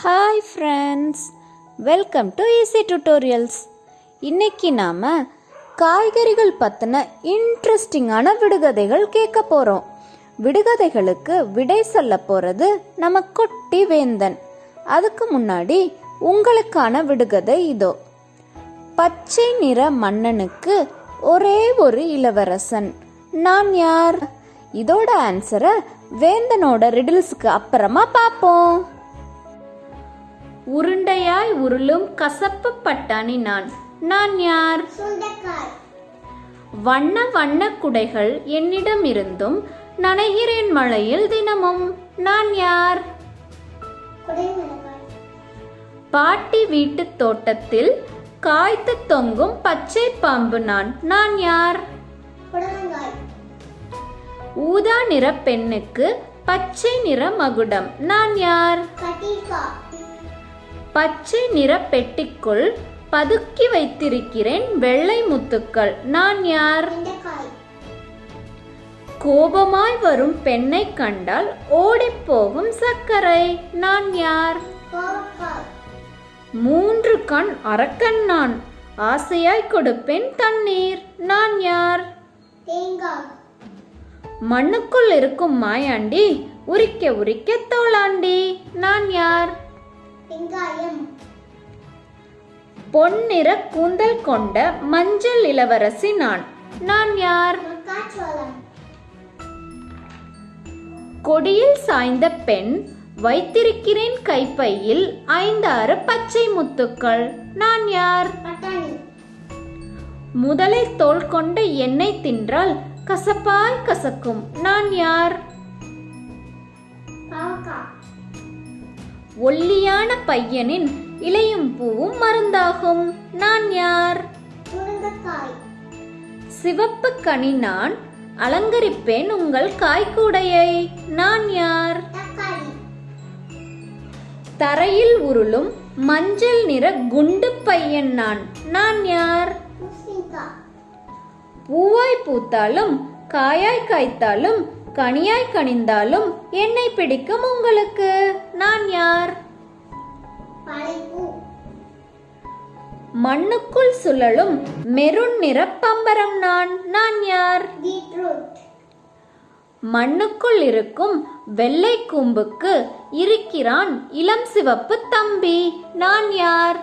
Hi friends welcome to easy tutorials இன்னைக்கு நாம் காய்கறிகள் பற்றின இன்ட்ரெஸ்டிங்கான விடுகதைகள் கேட்க போகிறோம் விடுகதைகளுக்கு விடை சொல்ல போகிறது நம்ம குட்டி வேந்தன். அதுக்கு முன்னாடி உங்களுக்கான விடுகதை இதோ. பச்சை நிற மன்னனுக்கு ஒரே ஒரு இளவரசன். நான் யார்? இதோட ஆன்சரை வேந்தனோட ரிடில்ஸுக்கு அப்புறமா பார்ப்போம். உருண்டையாய் உருளும் கசப்பு பட்டாணி நான். நான் யார்? வண்ண வண்ண குடைகள் என்னிடம் இருந்தும் நனைகிறேன் மழையில் தினமும். நான் யார்? பாட்டி வீட்டு தோட்டத்தில் காய்த்து தொங்கும் பச்சை பாம்பு நான். நான் யார்? ஊதா நிற பெண்ணுக்கு பச்சை நிற மகுடம். நான் யார்? பச்சை நிற பெட்டிக்குள் பதுக்கி வைத்திருக்கிறேன் வெள்ளை முத்துக்கள். நான் யார்? கோபமாய் வரும் பெண்ணை கண்டால் ஓடிப்போகும் சர்க்கரை. நான் யார்? மூன்று கண் அரக்கன் நான். ஆசையாய் கொடுப்பேன் தண்ணீர். நான் யார்? மண்ணுக்குள் இருக்கும் மாயாண்டி உரிக்க உரிக்க தோளாண்டி. நான் யார்? பொன்னிற கூந்தல் கொண்ட மஞ்சள் இளவரசி நான். நான் யார்? கொடியில் சாய்ந்த பெண் வைத்திருக்கிறேன் கைப்பையில் ஐந்தாறு பச்சை முத்துக்கள். நான் யார்? முதலை தோல் கொண்ட எண்ணெய் தின்றால் கசப்பாய் கசக்கும். நான் யார்? ஒல்லியான பையனின் இலையும் பூவும் மருந்தாகும். நான் யார்? சிவப்பு கனி நான் அலங்கரிப்பேன் உங்கள் காய்கூடையை. நான் யார்? தரையில் உருளும் மஞ்சள் நிற குண்டு பையன் நான். நான் யார்? பூவாய் பூத்தாலும் காயாய் காய்த்தாலும் கனியாய் கனிந்தாலும் என்னை பிடிக்கும் உங்களுக்கு. நான் யார்? மண்ணுக்குள் சுழலும் மெருண் நிற பம்பரம் நான் நான் யார்? மண்ணுக்குள் இருக்கும் வெள்ளை கூம்புக்கு இருக்கிறான் இளம் சிவப்பு தம்பி நான் யார்?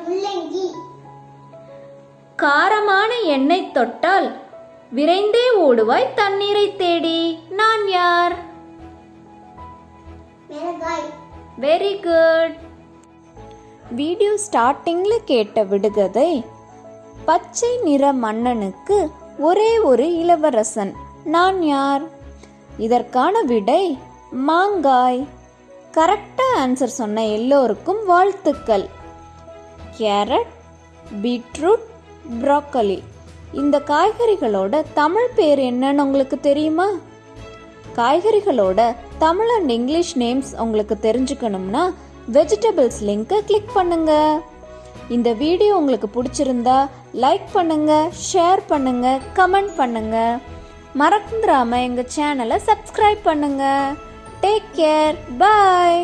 காரமான எண்ணெய் தொட்டால் விரைந்தே ஓடுவாய் தண்ணீரை தேடி நான் யார்? வெரி குட் வீடியோ ஸ்டார்டிங்கில் கேட்ட விடுகதை பச்சை நிற மன்னனுக்கு ஒரே ஒரு இளவரசன். நான் யார்? இதற்கான விடை மாங்காய். கரெக்டாக ஆன்சர் சொன்ன எல்லோருக்கும் வாழ்த்துக்கள். Carrot beetroot broccoli. இந்த காய்கறிகளோட தமிழ் பேர் என்னன்னு உங்களுக்கு தெரியுமா? காய்கறிகளோட தமிழ் அண்ட் இங்கிலீஷ் நேம்ஸ் உங்களுக்கு தெரிஞ்சுக்கணும்னா வெஜிடபிள்ஸ் லிங்கை கிளிக் பண்ணுங்க. இந்த வீடியோ உங்களுக்கு பிடிச்சிருந்தா லைக் பண்ணுங்க ஷேர் பண்ணுங்க கமெண்ட் பண்ணுங்க. மறந்துடாம எங்கள் சேனலை சப்ஸ்கிரைப் பண்ணுங்க. Take care bye